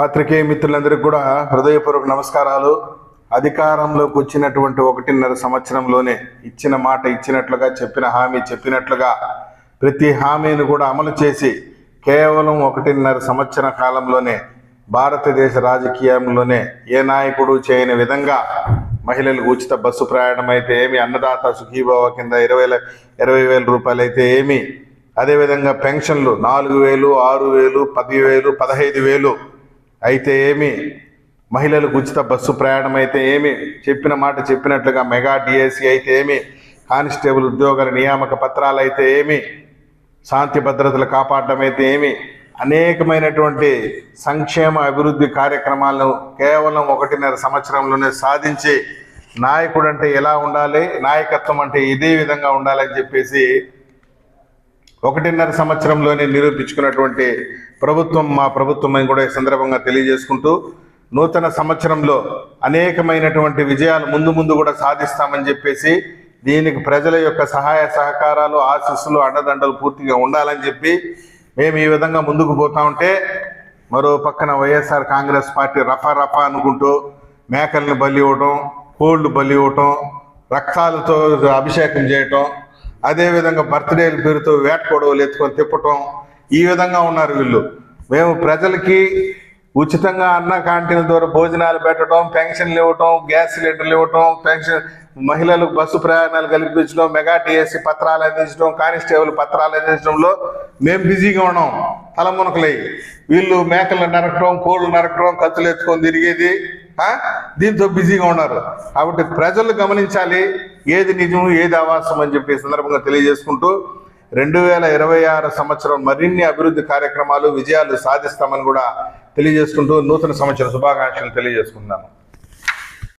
పాత్రికేయ మిత్రులందరికీ కూడా హృదయపూర్వక నమస్కారాలు. అధికారంలోకి వచ్చినటువంటి ఒకటిన్నర సంవత్సరంలోనే ఇచ్చిన మాట ఇచ్చినట్లుగా చెప్పిన హామీ చెప్పినట్లుగా ప్రతి హామీని కూడా అమలు చేసి కేవలం ఒకటిన్నర సంవత్సర కాలంలోనే భారతదేశ రాజకీయంలోనే ఏ నాయకుడు చేయని విధంగా మహిళలకు ఉచిత బస్సు ప్రయాణం అయితే ఏమి అన్నదాత సుఖీభావ కింద ఇరవై ఇరవై వేల రూపాయలు అయితే ఏమి అదేవిధంగా పెన్షన్లు నాలుగు వేలు ఆరు వేలు పదివేలు పదహైదు వేలు అయితే ఏమి? మహిళలకు ఉచిత బస్సు ప్రయాణం అయితే ఏమి? చెప్పిన మాట చెప్పినట్లుగా మెగా డిఎస్సి అయితే ఏమి? కానిస్టేబుల్ ఉద్యోగాల నియామక పత్రాలు అయితే ఏమి? శాంతి భద్రతలు కాపాడడం అయితే ఏమి? అనేకమైనటువంటి సంక్షేమ అభివృద్ధి కార్యక్రమాలను కేవలం ఒకటిన్నర సంవత్సరంలోనే సాధించి నాయకుడు అంటే ఎలా ఉండాలి? నాయకత్వం అంటే ఇదే విధంగా ఉండాలని చెప్పేసి ఒకటిన్నర సంవత్సరంలోనే నిరూపించుకున్నటువంటి ప్రభుత్వం మా ప్రభుత్వం అని కూడా ఈ సందర్భంగా తెలియజేసుకుంటూ నూతన సంవత్సరంలో అనేకమైనటువంటి విజయాలు ముందు ముందు కూడా సాధిస్తామని చెప్పేసి దీనికి ప్రజల యొక్క సహాయ సహకారాలు ఆశీస్సులు అండదండలు పూర్తిగా ఉండాలని చెప్పి మేము ఈ విధంగా ముందుకు పోతా ఉంటే మరో పక్కన వైఎస్ఆర్ కాంగ్రెస్ పార్టీ రఫా రఫా అనుకుంటూ మేకల్ని బలి ఇవ్వటం కోళ్ళు బలి ఇవ్వటం రక్తాలతో అభిషేకం చేయటం అదేవిధంగా బర్త్డేల పేరుతో వేట కొడవలు ఎత్తుకొని తిప్పటం ఈ విధంగా ఉన్నారు వీళ్ళు. మేము ప్రజలకి ఉచితంగా అన్న క్యాంటీన్ల ద్వారా భోజనాలు పెట్టడం పెన్షన్లు ఇవ్వటం గ్యాస్ సిలిండర్లు ఇవ్వటం పెన్షన్ మహిళలకు బస్సు ప్రయాణాలు కల్పించడం మెగా టీఎస్సీ పత్రాలు అందించడం కానిస్టేబుల్ పత్రాలు అందించడంలో మేము బిజీగా ఉన్నాం తలమునకలై వీళ్ళు మేకలు నరకడం కోళ్ళు నరకడం కత్తులు ఎత్తుకొని తిరిగేది దీంతో బిజీగా ఉన్నారు. కాబట్టి ప్రజలు గమనించాలి ఏది నిజం ఏది అవాసం అని చెప్పి సందర్భంగా తెలియజేసుకుంటూ రెండు వేల ఇరవై ఆరు సంవత్సరం మరిన్ని అభివృద్ధి కార్యక్రమాలు విజయాలు సాధిస్తామని కూడా తెలియజేసుకుంటూ నూతన సంవత్సర శుభాకాంక్షలు తెలియజేసుకున్నాను